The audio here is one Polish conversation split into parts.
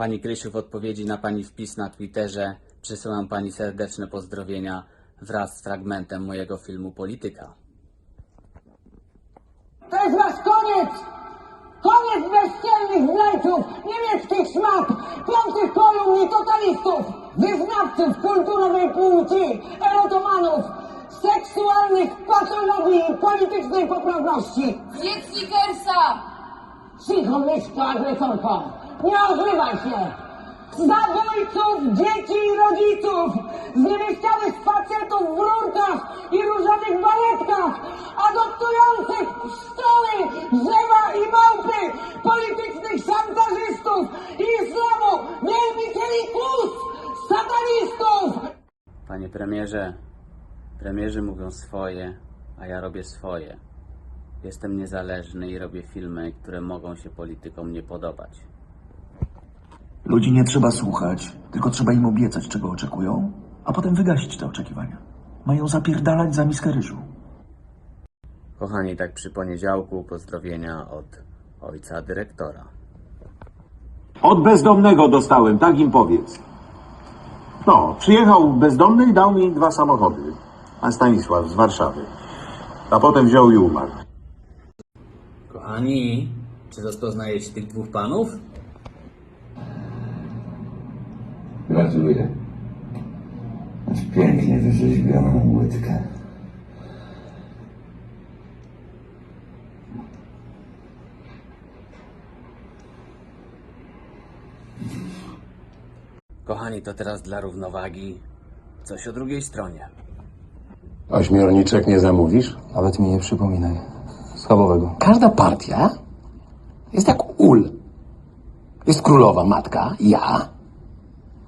Pani Krysiu, w odpowiedzi na Pani wpis na Twitterze przysyłam Pani serdeczne pozdrowienia wraz z fragmentem mojego filmu Polityka. To jest wasz koniec! Koniec bezczelnych zdrajców, niemieckich szmat, piątych kolumn i totalistów, wyznawców kulturowej płci, erotomanów, seksualnych patologii i politycznej poprawności. Zjedz Snickersa! Cicho myślko, agresorko! Nie ożywaj się! Zabójców, dzieci i rodziców! Zniewieściałych facetów w rurkach i różowych baletkach! Adoptujących pszczoły, drzewa i małpy! Politycznych szantażystów! Islamu! Wielbicieli kłus! Satanistów! Panie premierze, premierzy mówią swoje, a ja robię swoje. Jestem niezależny i robię filmy, które mogą się politykom nie podobać. Ludzi nie trzeba słuchać, tylko trzeba im obiecać, czego oczekują, a potem wygasić te oczekiwania. Mają zapierdalać za miskę ryżu. Kochani, tak przy poniedziałku pozdrowienia od ojca dyrektora. Od bezdomnego dostałem, tak im powiedz. No, przyjechał bezdomny i dał mi dwa samochody. A Stanisław z Warszawy. A potem wziął i umarł. Kochani, czy rozpoznajecie tych dwóch panów? Gratuluję. Masz pięknie wyrzeźbioną łydkę. Kochani, to teraz dla równowagi coś o drugiej stronie. Ośmiorniczek nie zamówisz? Nawet mi nie przypominaj. Schabowego. Każda partia jest jak ul. Jest królowa matka, ja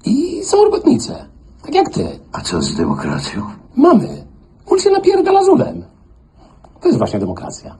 i są robotnice. Tak jak ty. A co z demokracją? Mamy. Ul się napierdala z ulem. To jest właśnie demokracja.